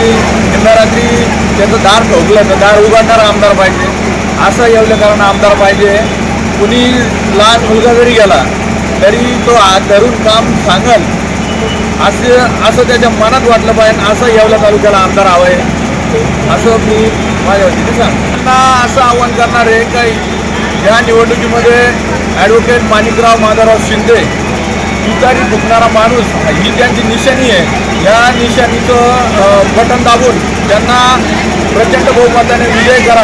सर्वसामान्यांनी कधी त्याचं दार ठोकलं तर दार उघडणारा आमदार पाहिजे. असं येवलेकरांना आमदार पाहिजे. कुणी लहान मुलगा जरी गेला तरी तो हात धरून काम सांगल. असं असं त्याच्या मनात वाटलं पाहिजे. असं येवला तालुक्याला आमदार हवं आहे असं मी माझ्या वतीने सांग त्यांना असं आव्हान करणार आहे काही या निवडणुकीमध्ये ॲडव्होकेट माणिकराव माधवराव शिंदे तुतारी फुकणारा माणूस ही त्यांची निशाणी आहे. या निशाणीचं बटन दाबून त्यांना प्रचंड बहुमताने विजय करा.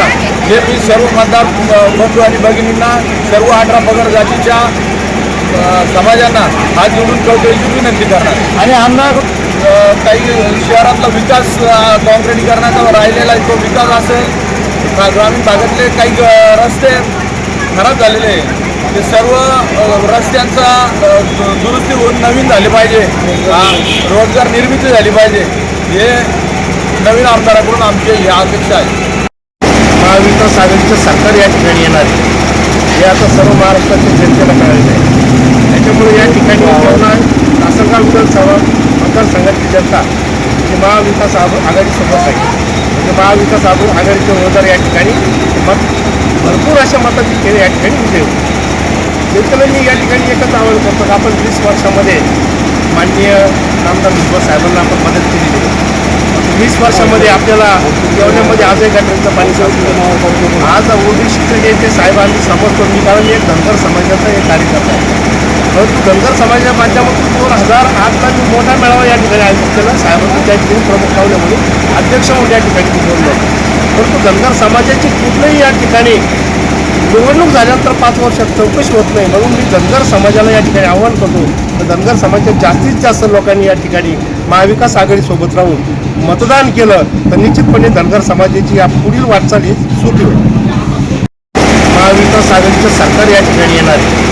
हे मी सर्व मतदार बंधू आणि भगिनींना सर्व अठरा पगड जातीच्या समाजांना हात जोडून कळकळीची विनंती करणार. आणि आमदार काही शहरातला विकास काँक्रिटीकरणाचा राहिलेला आहे, तो विकास असेल ग्रा- ग्रामीण भागातले काही रस्ते खराब झालेले आहे. ते सर्व रस्त्यांचा दुरुस्ती होऊन नवीन झाले पाहिजे. रोजगार निर्मिती झाली पाहिजे हे नवीन आमदाराकडून आमची ही अपेक्षा आहे. महाविकास आघाडीचं सरकार या ठिकाणी येणार आहे. हे आता सर्व महाराष्ट्राच्या जनतेला कळायचं आहे. त्याच्यामुळे या ठिकाणी जेवणा तासगाव विधानसभा मतदारसंघातली जनता ही महाविकास आघ- आघाडीसोबत आहे. म्हणजे महाविकास आघाडीचे उमेदवार या ठिकाणी मत भरपूर अशा मताची खेळ या ठिकाणी विजय होते. शेतकऱ्यांना मी या ठिकाणी एकच आवाहन करतो की आपण वीस वर्षामध्ये माननीय आमदार भुजबळ साहेबांना आपण मदत केलेली आहे. वीस वर्षामध्ये आपल्याला जेवणामध्ये आजही गटरीचं पाणी सोडलं आज ओबीसीचं जे ते साहेब आम्ही समजतो मी कारण एक धनगर समाजाचा एक कार्यकर्ता आहे. परंतु धनगर समाजाच्या माध्यमातून दोन हजार आठला मी मोठा मेळावा या ठिकाणी आयोजित केला साहेबांनी त्या ठिकाणी प्रमुख लावले म्हणून अध्यक्ष म्हणून या ठिकाणी बोललो परंतु धनगर समाजाची कुठलंही या ठिकाणी निवडणूक झाल्यानंतर पाच वर्षात चौकशी होत नाही. म्हणून मी धनगर समाजाला या ठिकाणी आव्हान करतो. तर धनगर समाजाच्या जास्तीत जास्त लोकांनी या ठिकाणी महाविकास आघाडीसोबत राहून मतदान केलं तर निश्चितपणे धनगर समाजाची या पुढील वाटचाली सुरू होईल. महाविकास आघाडीचं सरकार या ठिकाणी येणार आहे.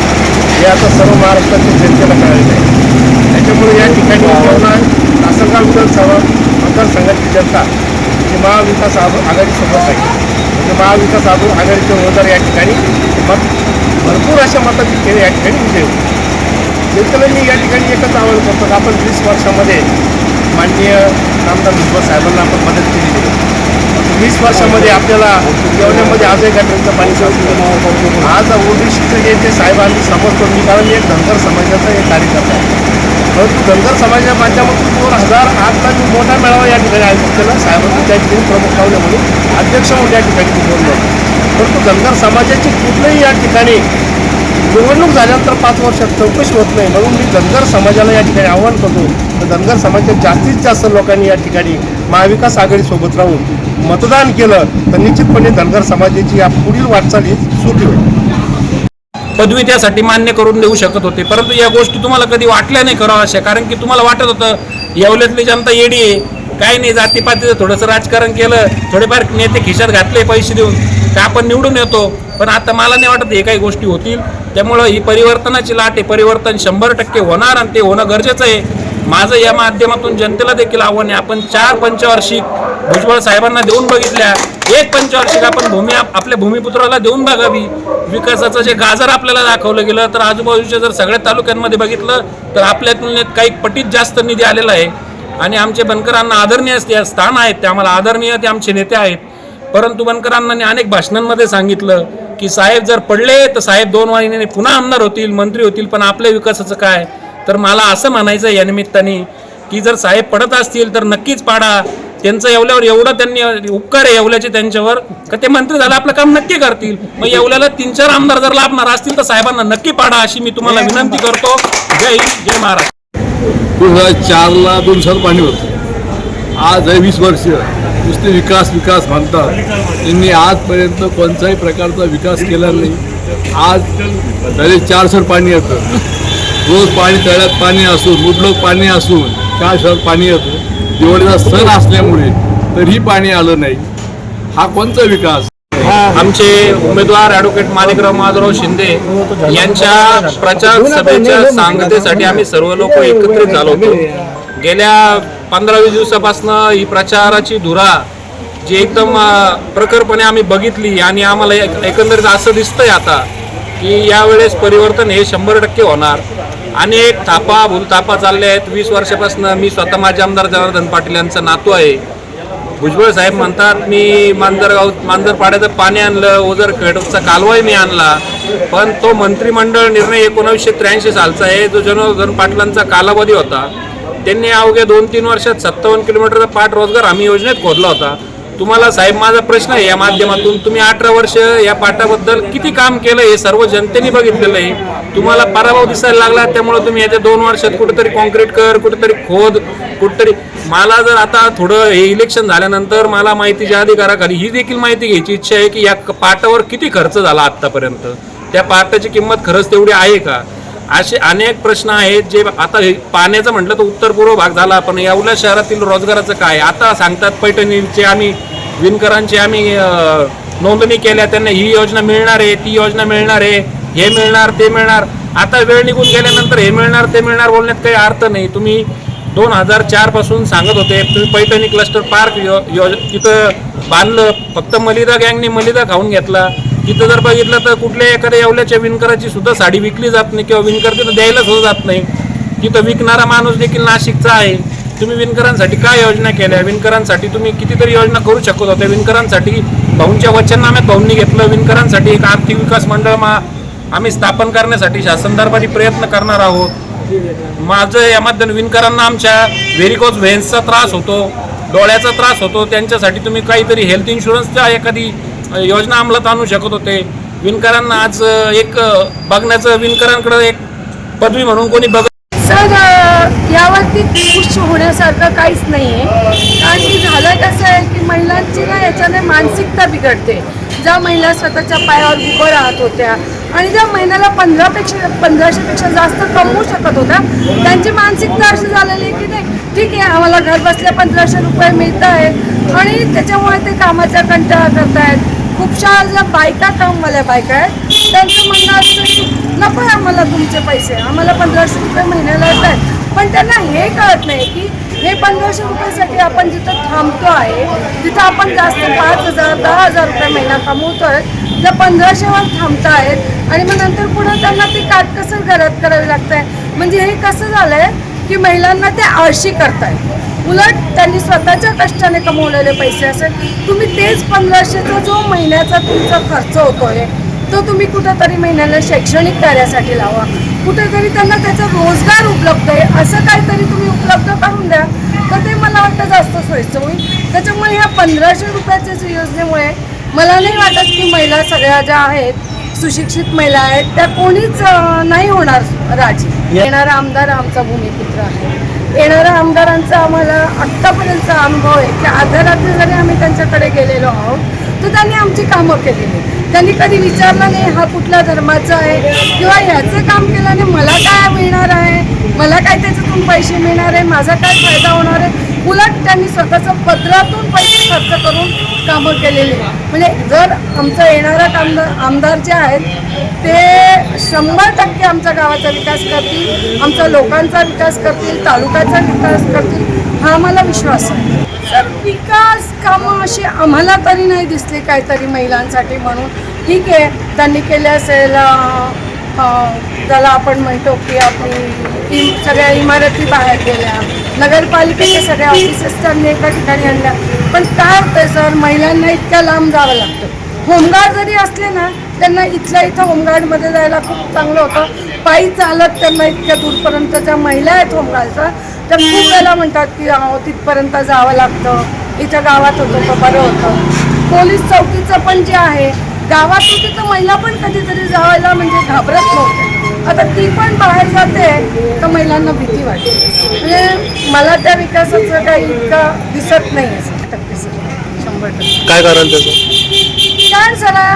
हे आता सर्व महाराष्ट्राच्या जनतेला कळालेलं आहे त्याच्यामुळे या ठिकाणी जेवणा विधानसभा मतदारसंघाची जनता ही महाविकास आघाडीसोबत आहे. म्हणजे महाविकास आघ- आघाडीचे उमेदवार या ठिकाणी मत भरपूर अशा मताची खेळ या ठिकाणी विजय होईल शेतकऱ्यांनी या ठिकाणी एकच आवाहन करतो की आपण वीस वर्षामध्ये माननीय रामदास भुजबळ साहेबांना आपण मदत केलेली आहे वीस वर्षामध्ये आपल्याला जेवणामध्ये आजही घटनेचं पाणी सोडलं आज ओबीसीचं जे ते साहेबांनी समजतो मी कारण मी एक धनगर समाजाचा एक कार्यकर्ता आहे. परंतु धनगर समाजाच्या माध्यमातून दोन हजार आठला जो मोठा मेळावा या ठिकाणी आयोजित केला साहेबांनी त्या ठिकाणी प्रमुख लावले म्हणून अध्यक्ष म्हणून या ठिकाणी बोललो परंतु धनगर समाजाची कुठलंही या ठिकाणी निवडणूक झाल्यानंतर पाच वर्षात चौकशी होत नाही म्हणून मी धनगर समाजाला या ठिकाणी आव्हान करतो. तर धनगर समाजाच्या जास्तीत जास्त लोकांनी या ठिकाणी महाविकास आघाडीसोबत राहून मतदान केलं तर निश्चितपणे धनगर समाजाची या पुढील वाटचाली सुरू होईल. पदवी त्यासाठी मान्य करून देऊ शकत होते. परंतु या गोष्टी तुम्हाला कधी वाटल्या नाही करावं अशा. कारण की तुम्हाला वाटत होतं येवल्यातली जनता येडी आहे. काही नाही जातीपातीचं थोडंसं राजकारण केलं. थोडेफार नेते खिशात घातले पैसे देऊन. तर आपण निवडून येतो. पण आता मला नाही वाटत हे काही गोष्टी होतील. त्यामुळं ही परिवर्तनाची लाट आहे. परिवर्तन शंभर टक्के होणार आणि ते होणं गरजेचं आहे. माझं या माध्यमातून जनतेला देखील आव्हान आहे. आपण चार पंचवार्षिक भुजबळ साहेबांना देऊन बघितल्या. एक पंचवार्षिक आपण भूमी आप- आपल्या भूमिपुत्राला देऊन बघावी. विकासाचं जे गाजर आपल्याला दाखवलं गेलं तर आजूबाजूच्या जर सगळ्या तालुक्यांमध्ये बघितलं तर आपल्या तुलनेत काही पटीत जास्त निधी आलेला आहे. आणि आमचे बनकरांना आदरणीय असते स्थान आहेत. ते आम्हाला आदरणीय ते आमचे नेते आहेत. परंतु बनकरांना अनेक भाषणांमध्ये सांगितलं की साहेब जर पडले तर साहेब दोन महिन्याने पुन्हा आमदार होतील मंत्री होतील पण आपल्या विकासाचं काय? तर मला असं म्हणायचं आहे या निमित्ताने की जर साहेब पडत असतील तर नक्कीच पाडा. त्यांचं येवल्यावर एवढं त्यांनी उपकार आहे येवल्याचे त्यांच्यावर. का ते मंत्री झालं आपलं काम नक्की करतील. मग येवल्याला तीन चार आमदार जर लाभणार असतील तर साहेबांना नक्की पाडा अशी मी तुम्हाला विनंती करतो. जय हिंद जय महाराष्ट्र दोन हजार चारला दोन साल पाणी होतं. आज आहे वीस वर्ष. नुसते विकास विकास म्हणतात. त्यांनी आजपर्यंत कोणत्याही प्रकारचा विकास केला नाही. आज चार सर पाणी येतं. रोज पाणी तळ्यात पाणी असून मुबलक पाणी असून काय सर पाणी येतं. दिवाळीचा सण असल्यामुळे तरीही पाणी आलं नाही. हा कोणता विकास? आमचे उमेदवार ॲडव्होकेट माणिकराव माधवराव शिंदे यांच्या प्रचार सभेच्या सांगतेसाठी आम्ही सर्व लोक एकत्रित झालो होतो. गेल्या पंधरा वीस दिवसापासून ही प्रचाराची धुरा जी एकदम प्रखरपणे आम्ही बघितली आणि आम्हाला एकंदरीत असं दिसतंय आता की यावेळेस परिवर्तन हे शंभर टक्के होणार. अनेक थापा भूलथापा चालल्या आहेत. वीस वर्षापासून मी स्वतः माझे आमदार जनार्दन पाटील यांचा नातू आहे. भुजबळ साहेब म्हणतात मी मांजरगाव मांजरपाड्याचं पाणी आणलं ओझर खेडचा कालवाही मी आणला. पण तो मंत्रिमंडळ निर्णय एकोणावीसशे त्र्याऐंशी सालचा आहे. जो जनार्दन पाटलांचा कालावधी होता त्यांनी अवघ्या दोन तीन वर्षात सत्तावन्न किलोमीटरचा पाठ रोजगार हमी योजनेत खोदला होता. तुम्हाला साहेब माझा प्रश्न आहे या माध्यमातून तुम्ही अठरा वर्ष या पाठाबद्दल किती काम केलं हे सर्व जनतेने बघितलेलं आहे. तुम्हाला पराभव दिसायला लागला त्यामुळे तुम्ही याच्या दोन वर्षात कुठेतरी कॉन्क्रीट कर कुठेतरी खोद कुठेतरी मला जर आता थोडं हे इलेक्शन झाल्यानंतर मला माहितीच्या अधिकाराखाली ही देखील माहिती घ्यायची इच्छा आहे की या क- पाटावर किती खर्च झाला आत्तापर्यंत? त्या पाटाची किंमत खरंच तेवढी आहे का? असे अनेक प्रश्न आहेत जे आता हे पाण्याचं म्हटलं तर उत्तर पूर्व भाग झाला पण एवढ्या शहरातील रोजगाराचं काय? आता सांगतात पैठणीचे आम्ही विणकरांची आम्ही नोंदणी केल्या त्यांना ही योजना मिळणार आहे ती योजना मिळणार आहे हे मिळणार ते मिळणार. आता वेळ निघून गेल्यानंतर हे मिळणार ते मिळणार बोलण्यात काही अर्थ नाही. तुम्ही दोन हजार चारपासून सांगत होते तुम्ही पैठणी क्लस्टर पार्क यो योज तिथं बांधलं फक्त मलिदा गँगनी मलिदा खाऊन घेतला. तिथं जर बघितलं तर कुठल्या एखाद्या येवल्याच्या विणकराची सुद्धा साडी विकली जात नाही किंवा विणकर तिथं द्यायला सुद्धा जात नाही. तिथं विकणारा माणूस देखील नाशिकचा आहे. तुम्ही विणकरांसाठी काय योजना केल्या? विणकरांसाठी तुम्ही कितीतरी योजना करू शकत होत्या विणकरांसाठी भाऊंच्या वचननाम्यात भाऊंनी घेतलं. विणकरांसाठी एक आर्थिक विकास मंडळ मा आम्ही स्थापन करण्यासाठी शासन दरबारी प्रयत्न करणार आहोत. माझं यामध्ये विणकरांना आमच्या व्हेरिकोज व्हेन्सचा त्रास होतो. डोळ्याचा त्रास होतो. त्यांच्यासाठी तुम्ही काहीतरी हेल्थ इन्शुरन्सच्या एखादी योजना अंमलात आणू शकत होते. विणकरांना आज एक बघण्याचं विणकरांकडे एक पदवी म्हणून कोणी बघ सर यावरती खुश होण्यासारखं काहीच नाही आहे कारण की झालं कसं आहे की महिलांची ना याच्याने मानसिकता बिघडते. ज्या महिला स्वतःच्या पायावर उभं राहत होत्या आणि ज्या महिन्याला पंधरापेक्षा पंधराशेपेक्षा जास्त कमवू शकत होत्या त्यांची मानसिकता अशी झालेली आहे की नाही ठीक आहे आम्हाला घर बसल्या पंधराशे रुपये मिळत आहेत आणि त्याच्यामुळे ते कामाचा कंटाळा करतायत. खूपशा ज्या बायका कामवाल्या बायका आहेत. त्यांचं म्हणणं असतं की नको आहे आम्हाला तुमचे पैसे. आम्हाला पंधराशे रुपये महिन्याला येत आहेत पण त्यांना हे कळत नाही की हे पंधराशे रुपयासाठी आपण जिथं थांबतो आहे जिथं आपण जास्त पाच हजार दहा हजार रुपये महिना कमवतोय त्या पंधराशेवर थांबतायत. आणि मग नंतर पुढं त्यांना ती काटकसर घरात करावी लागते म्हणजे हे कसं झालं आहे की महिलांना ते आळशी करतायत. उलट त्यांनी स्वतःच्या कष्टाने कमवलेले पैसे असेल. तुम्ही तेच पंधराशेचा जो महिन्याचा तुमचा खर्च होतोय तो तुम्ही कुठंतरी महिन्याला शैक्षणिक कार्यासाठी लावा. कुठेतरी त्यांना त्याचा रोजगार उपलब्ध आहे असं काहीतरी तुम्ही उपलब्ध करून द्या. तर ते मला वाटतं जास्त सोयीचं होईल. त्याच्यामुळे ह्या पंधराशे रुपयाच्या योजनेमुळे मला नाही वाटत की महिला सगळ्या ज्या आहेत सुशिक्षित महिला आहेत त्या कोणीच नाही होणार राजी. येणारा आमदार आमचा भूमिपुत्र आहे. येणाऱ्या आमदारांचा आम्हाला आत्तापर्यंतचा अनुभव आहे की आधारातून जरी आम्ही त्यांच्याकडे गेलेलो आहोत तर त्यांनी आमची कामं केलेली त्यांनी कधी विचारलं नाही हा कुठल्या धर्माचा आहे? किंवा ह्याचं काम केल्याने मला काय मिळणार आहे? मला काय त्याच्यातून पैसे मिळणार आहे? माझा काय फायदा होणार आहे? उलट त्यांनी स्वतःचं पदरातून पैसे खर्च करून कामं केलेली. म्हणजे जर आमचं येणारा कामदार आमदार जे आहेत ते शंभर टक्के आमच्या गावाचा विकास करतील आमच्या लोकांचा विकास करतील तालुक्याचा विकास करतील हा आम्हाला विश्वास आहे. तर विकास कामं अशी आम्हाला तरी नाही दिसली काहीतरी महिलांसाठी म्हणून. ठीक आहे त्यांनी केले असेल ज्याला आपण म्हणतो की आपली इ सगळ्या इमारती बाहेर गेल्या. नगरपालिकेच्या सगळ्या ऑफिसेस त्यांनी एका ठिकाणी आणल्या. पण काय होतं सर महिलांना इतक्या लांब जावं लागतं. होमगार्ड जरी असले ना त्यांना इथल्या इथं होमगार्डमध्ये जायला खूप चांगलं होतं. पायी चालत त्यांना इतक्या दूरपर्यंत ज्या महिला आहेत होमगार्डच्या त्या खूप वेळेला म्हणतात की अहो, तिथपर्यंत जावं लागतं. इथं गावात होतं तर बरं होतं. पोलीस चौकीचं पण जे आहे गावात होती तर महिला पण कधीतरी जायला म्हणजे घाबरत नव्हते आता ती पण बाहेर जाते तर महिलांना भीती वाटते. म्हणजे मला त्या विकासाचं काही इतकं दिसत नाही टक्के शंभर टक्के. काय कारण त्याचं? कारण जरा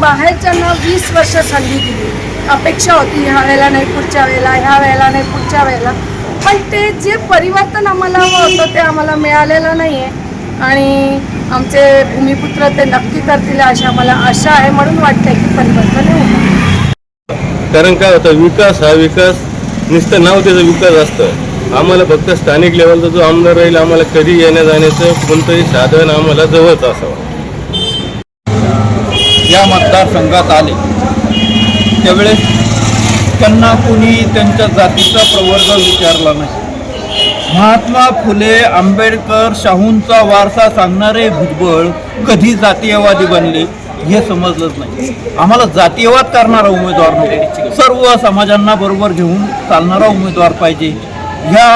बाहेरच्यांना वीस वर्ष संधी दिली अपेक्षा होती ह्या वेळेला नाही पुढच्या वेळेला ह्या वेळेला नाही पुढच्या वेळेला. पण ते जे परिवर्तन आम्हाला हवं होतं ते आम्हाला मिळालेलं नाही आहे आणि आमचे भूमिपुत्र ते नक्की करतील अशी आम्हाला आशा आहे म्हणून वाटतंय की परिवर्तन कारण काय होतं विकास हा विकास नुसतं नाव त्याचा विकास असतं. आम्हाला फक्त स्थानिक लेवलचा जो आमदार राहील आम्हाला कधी येण्या जाण्याचं कोणतंही साधन आम्हाला जवळच असावं. या मतदारसंघात आले. त्यावेळेस त्यांना कुणी त्यांच्या जातीचा प्रवर्ग विचारला नाही. महात्मा फुले आंबेडकर शाहूंचा वारसा सांगणारे भुजबळ कधी जातीयवादी बनले हे समजलंच नाही. आम्हाला जातीयवाद करणारा उमेदवार नको सर्व समाजांना बरोबर घेऊन चालणारा उमेदवार पाहिजे. ह्या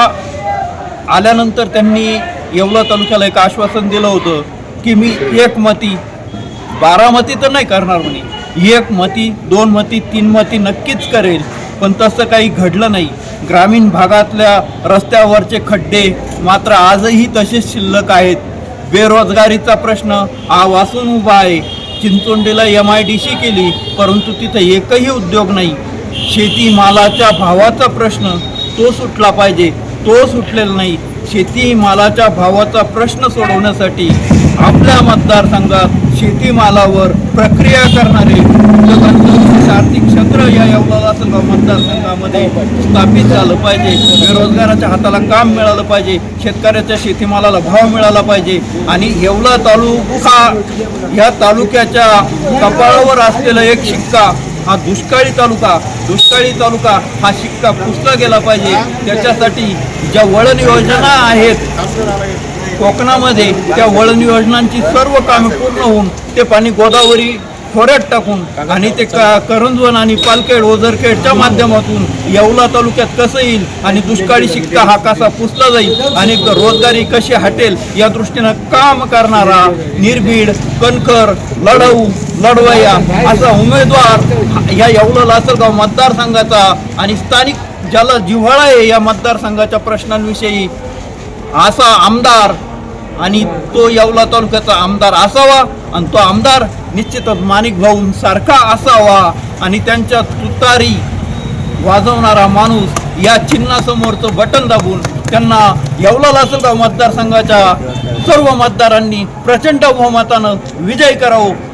आल्यानंतर त्यांनी येवला तालुक्याला एक आश्वासन दिलं होतं की मी एक मती बारामती तर नाही करणार म्हणे. एक मती दोन मती तीन मती नक्कीच करेल पण तसं काही घडलं नाही. ग्रामीण भागातल्या रस्त्यावरचे खड्डे मात्र आजही तसेच शिल्लक आहेत. बेरोजगारीचा प्रश्न हा उभा आहे. चिंचोंडीला एम आय डी सी केली परंतु तिथं एकही उद्योग नाही. शेतीमालाच्या भावाचा प्रश्न तो सुटला पाहिजे तो सुटलेला नाही. शेतीमालाच्या भावाचा प्रश्न सोडवण्यासाठी आपल्या मतदारसंघात शेतीमालावर प्रक्रिया करणारे आर्थिक क्षेत्र या येवला मतदारसंघामध्ये स्थापित झालं पाहिजे. बेरोजगाराच्या हाताला काम मिळालं पाहिजे. शेतकऱ्याच्या शेतीमालाला भाव मिळाला पाहिजे. आणि येवला तालुका या तालुक्याच्या कपाळावर असलेला एक शिक्का हा दुष्काळी तालुका दुष्काळी तालुका हा शिक्का पुसला गेला पाहिजे. त्याच्यासाठी ज्या वळण योजना आहेत कोकणामध्ये त्या वळण योजनांची सर्व कामे पूर्ण होऊन ते पाणी गोदावरी खोऱ्यात टाकून आणि ते का करंजवन आणि पालखेड ओझरखेडच्या माध्यमातून येवला तालुक्यात कसं येईल आणि दुष्काळी शिक्का हा कसा पुसला जाईल आणि रोजगारी कशी हटेल या दृष्टीनं काम करणारा निर्भीड कणखर लढाऊ लढवया असा उमेदवार या येवला लासलगाव मतदारसंघाचा आणि स्थानिक ज्याला जिव्हाळा आहे या मतदारसंघाच्या प्रश्नांविषयी असा आमदार आणि तो येवला तालुक्याचा आमदार असावा आणि तो आमदार निश्चितच माणिक भाऊन सारखा असावा आणि त्यांच्या तुतारी वाजवणारा माणूस या चिन्हासमोरचं बटन दाबून त्यांना येवला लासलगाव मतदारसंघाच्या सर्व मतदारांनी प्रचंड बहुमतानं विजय करावं.